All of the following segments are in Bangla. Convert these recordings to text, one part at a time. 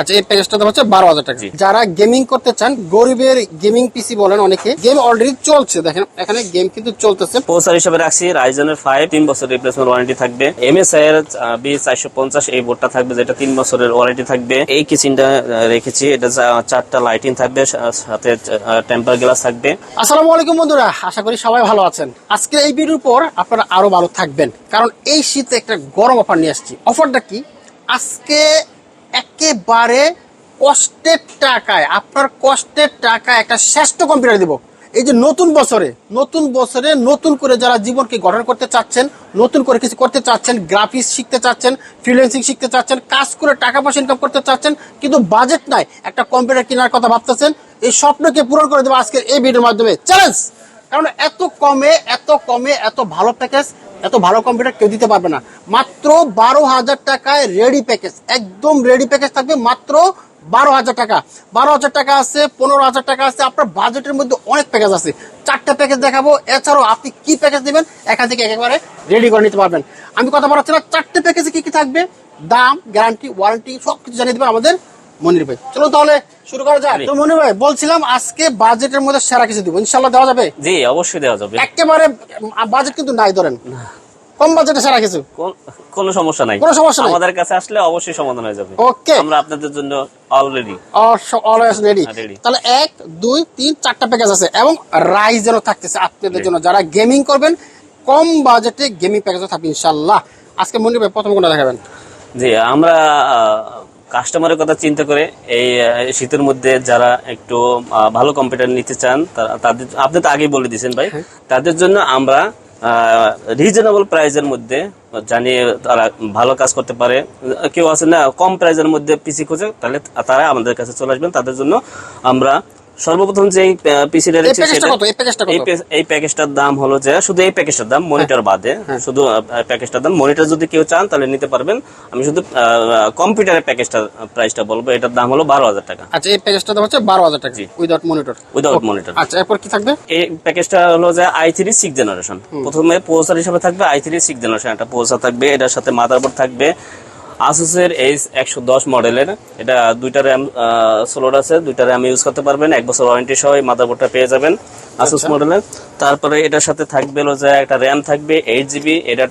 আচ্ছা এই প্যাকেজটা দাম হচ্ছে বারো হাজার টাকা। যারা গেমিং করতে চান গরিবের গেমিং পিসি বলেন অনেকে গেম অলরেডি চলছে। দেখেন এখানে গেম কিন্তু চলতেছে। প্রসার হিসেবে রাখছি রাইজেনের ফাইভ তিন বছর রিপ্লেসমেন্ট ওয়ারেন্টি থাকবে। এমএসআই এর বি চারশো পঞ্চাশ এই বোর্ডটা থাকবে যেটা তিন বছরের ওয়ারেন্টি থাকবে। এই কিচেনটা রেখেছি এটা চারটা লাইটিং থাকবে সাথে টেম্পার গ্লাস থাকবে। আসসালামু আলাইকুম বন্ধুরা আশা করি সবাই ভালো আছেন। আজকে এই ভিডিওর পর আপনারা আরও ভালো থাকবেন কারণ এই শীতে একটা গরম অফার নিয়ে আসছি। অফারটা কি? আজকে একেবারে কষ্টের টাকায়, আপনার কষ্টের টাকায় একটা শ্রেষ্ঠ কম্পিউটার দিব। এই যে নতুন বছরে নতুন বছরে নতুন করে যারা জীবনকে গঠন করতে চাচ্ছেন, নতুন করে কিছু করতে চাচ্ছেন গ্রাফিক্স শিখতে চাচ্ছেন ফ্রিল্যান্সিং শিখতে চাচ্ছেন, কাজ করে টাকা পয়সা ইনকাম করতে চাচ্ছেন, কিন্তু বাজেট নাই, একটা কম্পিউটার কেনার কথা ভাবতেছেন, এই স্বপ্নকে পূরণ করে দেবো আজকের এই ভিডিওর মাধ্যমে। চ্যালেঞ্জ কারণ এত কমে এত কমে, এত ভালো প্যাকেজ এত ভালো কম্পিউটার কেউ দিতে পারবে না। মাত্র বারো হাজার টাকায় রেডি প্যাকেজ একদম রেডি প্যাকেজ থাকবে মাত্র বারো হাজার টাকা। বারো হাজার টাকা আছে, পনেরো হাজার টাকা আছে, আপনার বাজেটের মধ্যে অনেক প্যাকেজ আছে। চারটা প্যাকেজ দেখাবো, এছাড়াও আপনি কি প্যাকেজ নেবেন, এখান থেকে একেবারে রেডি করে নিতে পারবেন। আমি কথা বলাচ্ছি না, চারটে প্যাকেজে কি কি থাকবে? দাম গ্যারান্টি ওয়ারেন্টি সব কিছু জানিয়ে দেবেন আমাদের মনির ভাই। চলো তাহলে শুরু করা যাক। তো মনির ভাই বলছিলাম আজকে বাজেটের মধ্যে সেরা কিছু দিব। দেওয়া যাবে? জি অবশ্যই দেওয়া যাবে। একেবারে বাজেট কিন্তু নাই ধরেন। কম বাজেটে সেরা কিছু? কোনো সমস্যা নাই। কোনো সমস্যা নাই। আমাদের কাছে আসলে অবশ্যই সমাধান হয়ে যাবে। ওকে আমরা আপনাদের জন্য অলরেডি অলওয়েজ রেডি হ্যাঁ, তাহলে এক দুই তিন চারটা প্যাকেজ আছে এবং রাইজেরও থাকতেছে আপনাদের জন্য। যারা গেমিং করবেন কম বাজেটে গেমিং প্যাকেজও থাকবে ইনশাল্লাহ। আজকে মনির ভাই প্রথম কোনটা দেখাবেন? জি আমরা কাস্টমারের কথা চিন্তা করে এই শীতের মধ্যে যারা একটু ভালো কম্পিউটার নিতে চান তারা- তাদের আপনি তো আগেই বলে দিয়েছেন ভাই হ্যাঁ। তাদের জন্য আমরা রিজনেবল প্রাইজের মধ্যে জানিয়ে তারা ভালো কাজ করতে পারে কেউ আছে না কম প্রাইজের মধ্যে পিসি খোঁজে তাহলে তারা আমাদের কাছে চলে আসবেন তাদের জন্য আমরা সর্বপ্রথম যে পিসিটা প্যাকেজটা কত? এই প্যাকেজটা কত? এই প্যাকেজটার দাম হলো যে শুধু এই প্যাকেজটার দাম মনিটর বাদে। শুধু আহ, প্যাকেজটার দাম। মনিটর যদি কেউ চান তাহলে নিতে পারবেন। আমি শুধু কম্পিউটারের প্যাকেজটার প্রাইসটা বলব। এটার দাম হলো বারো হাজার টাকা। আচ্ছা এই প্যাকেজটা দাম হচ্ছে বারো হাজার টাকা। উইদাউট মনিটর উইদাউট মনিটর আচ্ছা এরপর কি থাকবে? এই প্যাকেজটা হলো যে আই থ্রি সিক্স জেনারেশন প্রথমে প্রসেসর হিসেবে থাকবে আই থ্রি সিক্স জেনারেশন একটা প্রসেসর থাকবে এটার সাথে মাদারবোর্ড থাকবে। আসুসের এইচ একশো দশ মডেলের। এটা দুইটা র্যাম স্লোট আছে। দুইটা র্যাম ইউজ করতে পারবেন। এক বছর ওয়ারেন্টি সহ এই মাদারবোর্ডটা পেয়ে যাবেন আসুস মডেলের তারপরে এটার সাথে থাকবে হলো যে একটা র্যাম থাকবে এইট জিবি এটা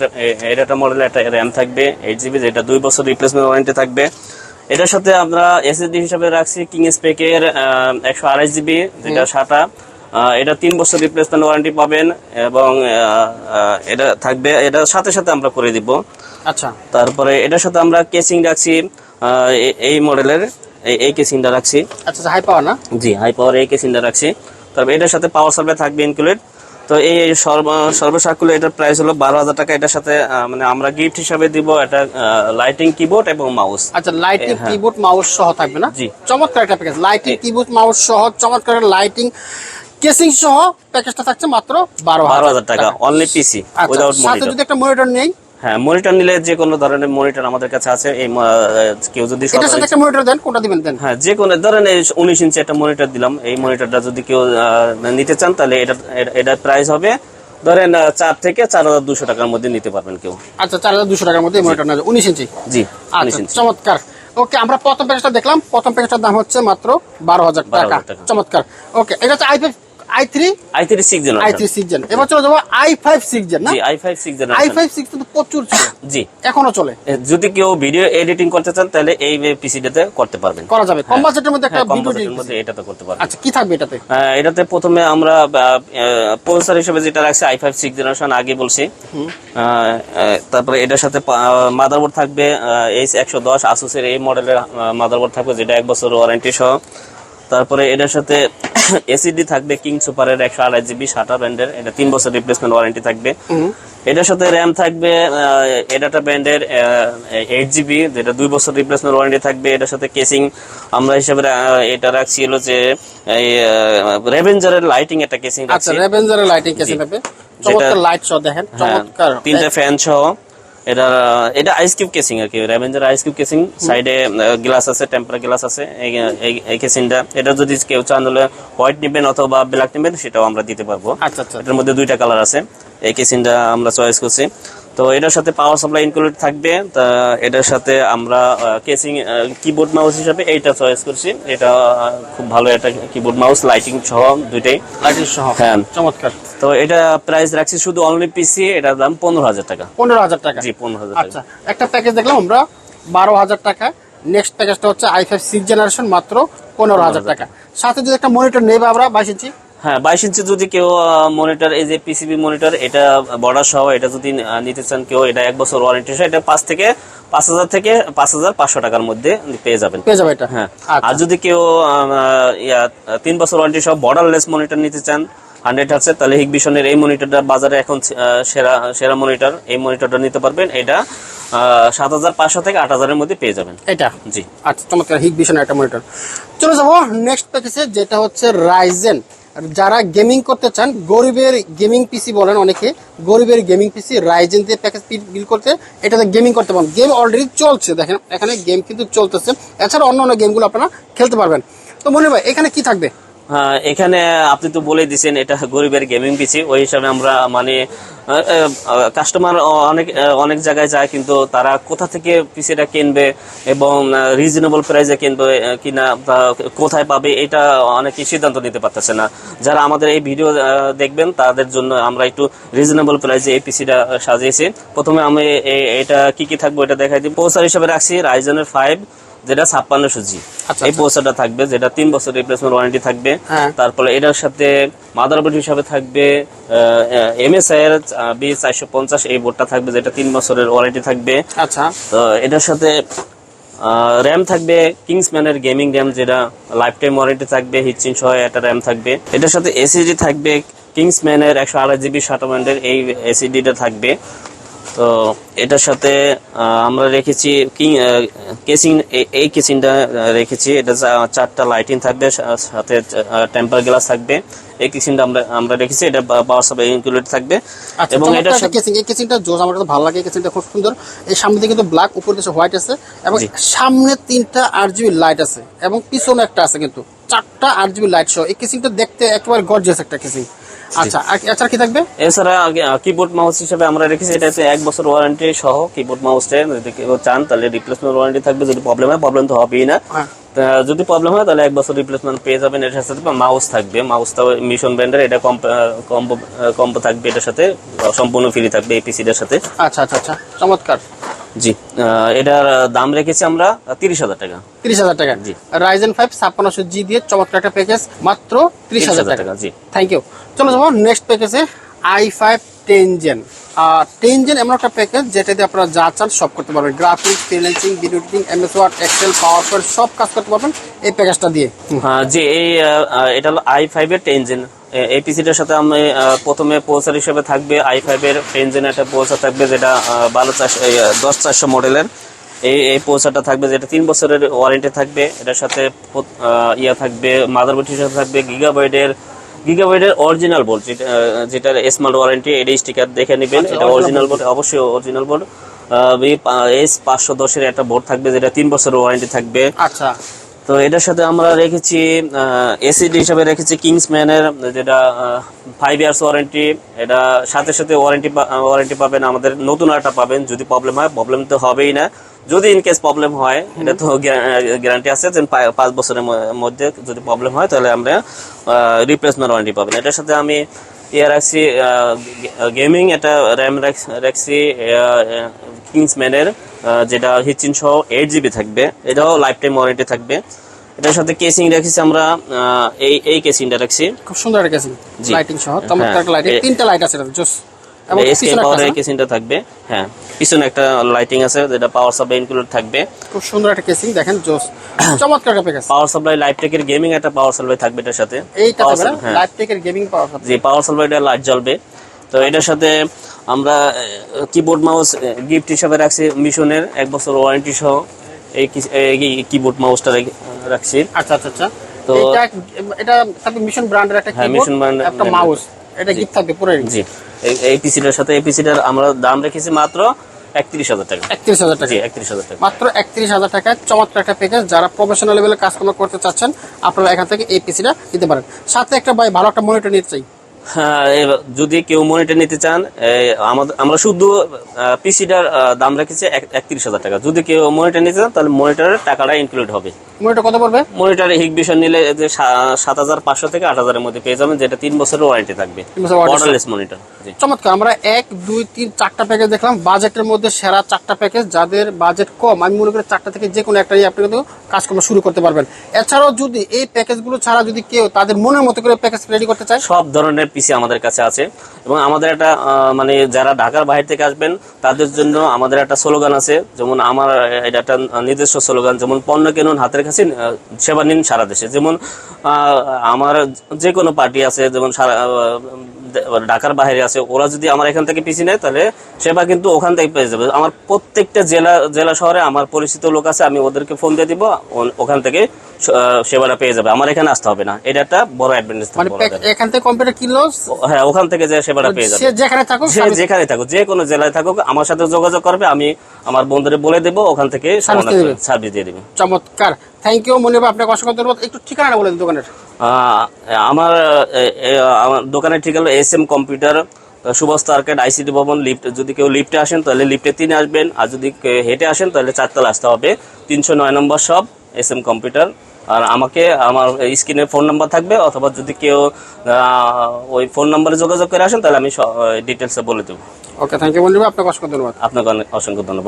এটা মডেলের একটা র্যাম থাকবে এইট জিবি যেটা দুই বছর রিপ্লেসমেন্ট ওয়ারেন্টি থাকবে। এটার সাথে আমরা এসএসডি হিসাবে রাখছি কিং স্পেকের একশো আড়াইশ জিবি যেটা সাটা এটা তিন বছর রিপ্লেসমেন্ট ওয়ারেন্টি পাবেন এবং এটা থাকবে এটার সাথে সাথে আমরা করে দিব। আচ্ছা। তারপরে এটার সাথে আমরা কেসিং রাখছি এই মডেলের এই- কেসিংটা রাখছি। আচ্ছা হাই পাওয়ার না? জি হাই পাওয়ার এই কেসিংটা রাখছি। তারপর এটার সাথে পাওয়ার সাপ্লাই থাকবে ইনক্লুড তো এই সর্ব সর্বসাকুল্য এটার প্রাইস হলো বারো হাজার টাকা। এটার সাথে মানে আমরা গিফট হিসাবে দিব এটা লাইটিং কিবোর্ড এবং মাউস আচ্ছা লাইটিং। কিবোর্ড মাউস সহ থাকবে না? জি। চমৎকার একটা প্যাকেজ লাইটিং কিবোর্ড মাউস সহ চমৎকার লাইটিং কেসিং সহ প্যাকেজটা থাকছে মাত্র বারো বারো হাজার টাকা অনলি পিসি উইদাউট মনিটর যদি একটা মনিটর নেই? হ্যাঁ মনিটর নিলে যে কোনো ধরনের মনিটর আমাদের কাছে আছে এই কেউ যদি এটার সাথে একটা মনিটর দেন কোনটা দিবেন দেন? হ্যাঁ যে কোনো ধরেন উনিশ ইঞ্চি একটা মনিটর দিলাম এই মনিটরটা যদি কেউ নিতে চান তাহলে এটা এটা- এটার প্রাইস হবে ধরেন চার থেকে চার হাজার দুশো টাকার মধ্যে নিতে পারবেন কেউ। আচ্ছা চার হাজার দুশো টাকার মধ্যে মনিটর নেবে উনিশ ইঞ্চি জি আচ্ছা ইঞ্চি চমৎকার। ওকে আমরা প্রথম প্যাকেজটা দেখলাম প্রথম প্যাকেজটার দাম হচ্ছে মাত্র বারো হাজার টাকা। চমৎকার। ওকে এটা হচ্ছে i five i three? I three six i three six gen এবার চলে যাব আই ফাইভ সিক্স জেন না? I five six i five six কিন্তু প্রচুর ছিল। জি। এখনও চলে। যদি কেউ ভিডিও এডিটিং করতে চান তাহলে এই পিসিটাতে করতে পারবেন। করা যাবে। কম বাজেটের মধ্যে একটা হ্যাঁ, ভিডিও মধ্যে এটাতে করতে পারবেন। আচ্ছা কি থাকবে এটাতে? এটাতে প্রথমে আমরা প্রসেসর হিসেবে যেটা রাখছি আই ফাইভ সিক্স জেনারেশন আগে বলছি। তারপরে এটার সাথে মাদারবোর্ড থাকবে এইচ একশো দশ আসুসের এই মডেলের মাদারবোর্ড থাকবে যেটা এক বছর ওয়ারেন্টি সহ। তারপরে এটার সাথে এসিডি থাকবে কিং সুপারের একশো আড়াই জিবি সাটা ব্র্যান্ডের এটা তিন বছর রিপ্লেসমেন্ট ওয়ারেন্টি থাকবে। এটার সাথে র্যাম থাকবে এডাটা ব্র্যান্ডের এইট জিবি যেটা দুই বছর রিপ্লেসমেন্ট ওয়ারেন্টি থাকবে। এটার সাথে কেসিং আমরা হিসাবে এটা রাখছি হলো যে রেভেঞ্জারের লাইটিং একটা কেসিং আচ্ছা রেভেঞ্জারের লাইটিং কেসিং নেবে চমৎকার লাইট সহ দেখেন হ্যাঁ, চমৎকার। তিনটা ফ্যান সহ। এটা এটা আইস কিউব কেসিং আর কি রেভেঞ্জার আইস কিউব কেসিং সাইডে গ্লাস আছে টেম্পার গ্লাস আছে এই কেসিংটা এটা যদি কেউ চান হলে হোয়াইট নেবেন অথবা ব্ল্যাক নেবেন সেটাও আমরা দিতে পারব। আচ্ছা আচ্ছা। এটার মধ্যে দুইটা কালার আছে। এই কেসিংটা আমরা চয়েস করছি। তো এটার সাথে পাওয়ার সাপ্লাই ইনক্লুড থাকবে। তা এটার সাথে আমরা কেসিং কিবোর্ড মাউস হিসাবে এইটা চয়েস করছি। এটা খুব ভালো একটা কিবোর্ড মাউস লাইটিং সহ দুইটাই। লাইটিং সহ। হ্যাঁ। চমৎকার। তো এটা প্রাইস রাখছি শুধু অনলি পিসি এটার দাম পনেরো হাজার টাকা। পনেরো হাজার টাকা। জি পনেরো হাজার আচ্ছা একটা প্যাকেজ দেখলাম আমরা বারো হাজার টাকা। নেক্সট প্যাকেজটা হচ্ছে আই ফাইভ সিক্স জেনারেশন মাত্র পনেরো হাজার টাকা। সাথে যদি একটা মনিটর নেবে আমরা বাইশ ইঞ্চি। হ্যাঁ বাইশ ইঞ্চি যদি কেউ মনিটর এই যে পিসিবি মনিটর এটা বর্ডার সহ এটা যদি নিতে চান কেউ এটা এক বছর ওয়ারেন্টি সহ এটা পাঁচ থেকে পাঁচ হাজার থেকে পাঁচ হাজার পাঁচশো টাকার মধ্যে পেয়ে যাবেন। পেয়ে যাবে এটা? হ্যাঁ। আচ্ছা। আর যদি কেউ তিন বছর ওয়ারেন্টি সহ বর্ডারলেস মনিটর নিতে চান হান্ড্রেড হার্টসের তাহলে হিগবিশনের এই মনিটরটা বাজারে এখন সেরা সেরা মনিটর এই মনিটরটা নিতে পারবেন। এটা সাত হাজার পাঁচশো থেকে আট হাজারের মধ্যে পেয়ে যাবেন। এটা? জি। আচ্ছা চমৎকার হিগ ভিশন একটা মনিটর চলে যাব নেক্সট প্যাকেজে যেটা হচ্ছে রাইজেন যারা গেমিং করতে চান, গরিবের গেমিং পিসি বলেন অনেকে, গরিবের গেমিং পিসি রাইজেন দিয়ে প্যাকেজ বিল করতে, এটাতে গেমিং করতে পারেন। গেম অলরেডি চলছে, দেখেন, এখানে গেম কিন্তু চলতেছে। এছাড়া অন্য অন্য গেমগুলো আপনারা খেলতে পারবেন। তো মনে হয় এখানে কি থাকবে? এখানে আপনি তো বলে দিচ্ছেন এটা গরিবের গেমিং পিসি ওই হিসাবে আমরা মানে কাস্টমার অনেক অনেক জায়গায় যায়, কিন্তু তারা কোথা থেকে পিসিটা কিনবে এবং রিজনেবল প্রাইসে কিনবে কিনা কোথায় পাবে, এটা অনেকে সিদ্ধান্ত নিতে পারতেছে না। যারা আমাদের এই ভিডিও দেখবেন, তাদের জন্য আমরা একটু রিজনেবল প্রাইসে এই পিসিটা সাজিয়েছি। প্রথমে আমি এটা কি কি থাকব এটা দেখাই দিই। পৌঁছার হিসাবে রাখছি রাইজেনের ফাইভ যেটা ছাপ্পান্ন সুজি। আচ্ছা, এই পৌঁছাটা থাকবে যেটা তিন বছর রিপ্লেসমেন্ট ওয়ারেন্টি থাকবে। হ্যাঁ। তারপরে এটার সাথে মাদারবোর্ড হিসাবে থাকবে এমএসআই এর বি চারশো পঞ্চাশ এই বোর্ডটা থাকবে যেটা তিন বছরের ওয়ারেন্টি থাকবে। আচ্ছা। তো এটার সাথে র্যাম থাকবে কিংসম্যানের গেমিং র্যাম যেটা লাইফ টাইম ওয়ারেন্টি থাকবে হিচিন সহ একটা র্যাম থাকবে। এটার সাথে এসিডি থাকবে কিংসম্যানের একশো আড়াই জিবি শাটোম্যান্ডের এই এসিডিটা থাকবে। তো এটার সাথে আমরা রেখেছি কিং কেসিং এই কেসিংটা রেখেছি। এটা চারটা লাইটিং থাকবে সাথে টেম্পার গ্লাস থাকবে। এই কেসিংটা আমরা আমরা রেখেছি এটা পাওয়ার সাপ্লাই ইনক্লুডেড থাকবে। আচ্ছা এবং সাথে কেসিং। এই কেসিংটা জোস আমার কাছে ভালো লাগে। কেসিংটা খুব সুন্দর। এই সামনে দিকে কিন্তু ব্ল্যাক উপর দিকে হোয়াইট আছে। এবং সামনে তিনটা আট জিবি লাইট আছে। এবং পিছনে একটা আছে কিন্তু। চারটা আট জিবি লাইট সহ এই কেসিংটা দেখতে একেবারে গর্জিয়াস একটা কেসিং। আচ্ছা আর কি থাকবে? এছাড়া কিবোর্ড মাউস হিসেবে আমরা রেখেছি এটা হচ্ছে এক বছর ওয়ারেন্টি সহ কিবোর্ড মাউসটা যদি কেউ চান তাহলে রিপ্লেসমেন্ট ওয়ারেন্টি থাকবে। যদি প্রবলেম হয় প্রবলেম তো হবেই না। হ্যাঁ। যদি প্রবলেম হয় তাহলে এক বছর রিপ্লেসমেন্ট পেয়ে যাবেন। এটার সাথে মাউস থাকবে। মাউসটা মিশন ব্র্যান্ডের এটা কম্বো কম্বো থাকবে এটার সাথে। সম্পূর্ণ ফ্রি থাকবে এই পিসিটার সাথে। আচ্ছা আচ্ছা আচ্ছা। চমৎকার। জি। এটার দাম রেখেছি আমরা তিরিশ হাজার টাকা। তিরিশ হাজার টাকা। জি। রাইজেন ফাইভ ছাপ্পান্নশো জি দিয়ে চমৎকার একটা প্যাকেজ মাত্র ত্রিশ হাজার টাকা। জি। থ্যাংক ইউ চলো যাব নেক্সট প্যাকেজে i five ten gen ten gen এমন একটা প্যাকেজ যেটাতে আপনারা যা চান সব করতে পারবেন। Graphics freelancing video editing MS Word Excel PowerPoint সব কাজ করতে পারবেন এই প্যাকেজটা দিয়ে। হ্যাঁ, জি এই এটা হলো আই ফাইভ এর টেনজেন এই পিসিটার সাথে আমি প্রথমে পোসার হিসেবে থাকবে আই ফাইভ এর একটা পোসার থাকবে যেটা বারো চারশো দশ চারশো মডেলের। এই এই পোসারটা থাকবে যেটা তিন বছরের ওয়ারেন্টি থাকবে। এটার সাথে ইয়া থাকবে মাদারবোর্ড হিসেবে থাকবে গিগাবাইটের গিগাবাইটের অরিজিনাল বোর্ড যেটা যেটার স্মার্ট ওয়ারেন্টি এডি স্টিকার দেখে নেবেন। আচ্ছা, এটা অরিজিনাল বোর্ড অবশ্যই অরিজিনাল বোর্ড এস পাঁচশো দশের একটা বোর্ড থাকবে যেটা তিন বছরের ওয়ারেন্টি থাকবে। আচ্ছা। তো এটার সাথে আমরা রেখেছি এসিডি হিসাবে রেখেছি কিংসম্যানের যেটা ফাইভ ইয়ার্স ওয়ারেন্টি এটা সাথে সাথে ওয়ারেন্টি ওয়ারেন্টি পাবেন আমাদের নতুন একটা পাবেন যদি প্রবলেম হয় প্রবলেম তো হবেই না। যদি ইন কেস প্রবলেম হয় এটা তো গ্যারান্টি আছে যে পাঁচ বছরের মধ্যে যদি প্রবলেম হয় তাহলে আমরা রিপ্লেসমেন্ট ওয়ারেন্টি পাবেন। এটার সাথে আমি ইয়ে রাখছি গেমিং এটা র্যাম রাখছি কিংসম্যানের যেটা হিচিন সহ এইট জিবি থাকবে। এটাও লাইফ টাইম ওয়ারেন্টি থাকবে। এটার সাথে কেসিং রাখছি আমরা এই এই কেসিংটা রাখছি। খুব সুন্দর একটা কেসিং লাইটিং সহ। চমৎকার একটা লাইটিং হ্যাঁ, তিনটা লাইট আছে জোস। এবং পিছনে পাওয়ার? কেসিংটা থাকবে। হ্যাঁ পিছনে একটা লাইটিং আছে যেটা পাওয়ার সাপ্লাই ইনক্লুড থাকবে। খুব সুন্দর একটা কেসিং দেখেন জোস। চমৎকার একটা প্যাকেজ পাওয়ার সাপ্লাই লাইফ টেকের গেমিং একটা পাওয়ার সাপ্লাই থাকবে এটার সাথে। হ্যাঁ। টেকের গেমিং পাওয়ার যে পাওয়ার সাপ্লাইটা লাইট জ্বলবে। তো এটার সাথে আমরা কিবোর্ড মাউস গিফট হিসাবে রাখছি মিশনের এক বছর ওয়ারেন্টি সহ এই কিবোর্ড মাউসটা রাখছি। আচ্ছা আচ্ছা আচ্ছা। তো- এটা এটা মিশন ব্র্যান্ডের একটা কিবোর্ড Mission brand- একটা মাউস এটা গিফট থাকবে পুরো জি। এই- পিসিটার সাথে এই পিসিটার আমরা দাম রেখেছি মাত্র একত্রিশ হাজার টাকা। একত্রিশ হাজার টাকা। একত্রিশ হাজার টাকা। মাত্র একত্রিশ হাজার টাকায় চমৎকার একটা প্যাকেজ যারা প্রফেশনাল লেভেলে কাজকর্ম করতে চাচ্ছেন আপনারা এখান থেকে এই পিসিটা নিতে পারেন। সাথে একটা ভাই ভালো একটা মনিটর নিতে চাই। যদি কেউ মনিটর নিতে চান আমাদের আমরা শুধু পিসিটার দাম রেখেছি একত্রিশ হাজার টাকা। যদি কেউ মনিটর নিতে চান তাহলে মনিটরের টাকাটা ইনক্লুড হবে। মনিটর কত পড়বে? মনিটর হিক ভিশন নিলে যে সাত হাজার পাঁচশো থেকে আট হাজারের মধ্যে পেয়ে যাবেন যেটা তিন বছরের ওয়ারেন্টি থাকবে। বর্ডারলেস মনিটর চমৎকার আমরা এক দুই তিন চারটা প্যাকেজ দেখলাম। বাজেটের মধ্যে সেরা চারটা প্যাকেজ যাদের বাজেট কম আমি মনে করি চারটা থেকে যে কোনো একটা নিয়ে আপনি কিন্তু কাজকর্ম শুরু করতে পারবেন। এছাড়াও যদি এই প্যাকেজগুলো ছাড়া যদি কেউ তাদের মনের মতো করে প্যাকেজ রেডি করতে চায় সব ধরনের পিসি আমাদের কাছে আছে। এবং আমাদের একটা মানে যারা ঢাকার বাইরে থেকে আসবেন, তাদের জন্য আমাদের একটা স্লোগান আছে। যেমন আমার এটা একটা নিজস্ব স্লোগান, যেমন পণ্য কেনুন, হাতের কাছে সেবা নিন সারা দেশে। যেমন আমার যে কোনো পার্টি আছে, যেমন সারা ঢাকার বাইরে আছে। ওরা যদি আমার এখান থেকে পিসি নেয় তাহলে সেবা কিন্তু ওখান থেকে পেয়ে যাবে। আমার প্রত্যেকটা জেলা জেলা শহরে আমার পরিচিত লোক আছে আমি ওদেরকে ফোন দিয়ে দিব ওখান থেকে সেবাটা পেয়ে যাবে। আমার এখানে আসতে হবে না। এটা একটা বড় অ্যাডভান্টেজ মানে এখান থেকে কম্পিউটার কিনলো হ্যাঁ ওখান থেকে যে সেবাটা পেয়ে যাবে। যেখানে থাকুক সে যেখানে থাকুক যে কোনো জেলায় থাকুক আমার সাথে যোগাযোগ করবে আমি আমার বন্ধুদের বলে দেবো ওখান থেকে। সার্ভিস দিয়ে দিবে। চমৎকার। থ্যাংক ইউ মনির ভাই আপনাকে অসংখ্য ধন্যবাদ। একটু ঠিকানাটা বলে দিন দোকানের। আমার আমার দোকানের ঠিক হলো S M computer Subhash arcade ICD Bhaban lift যদি কেউ লিফটে আসেন তাহলে লিফটে তিনে আসবেন আর যদি হেঁটে আসেন তাহলে চারতলা আসতে হবে তিনশো নয় নম্বর সব এস এম কম্পিউটার আর আমাকে আমার স্ক্রিনে ফোন নাম্বার থাকবে অথবা যদি কেউ ওই ফোন নাম্বারে যোগাযোগ করে আসেন তাহলে আমি ডিটেলসে বলে দেবো। ওকে থ্যাংক ইউ ভাই আপনাকে অসংখ্য ধন্যবাদ। আপনাকে অনেক অসংখ্য ধন্যবাদ।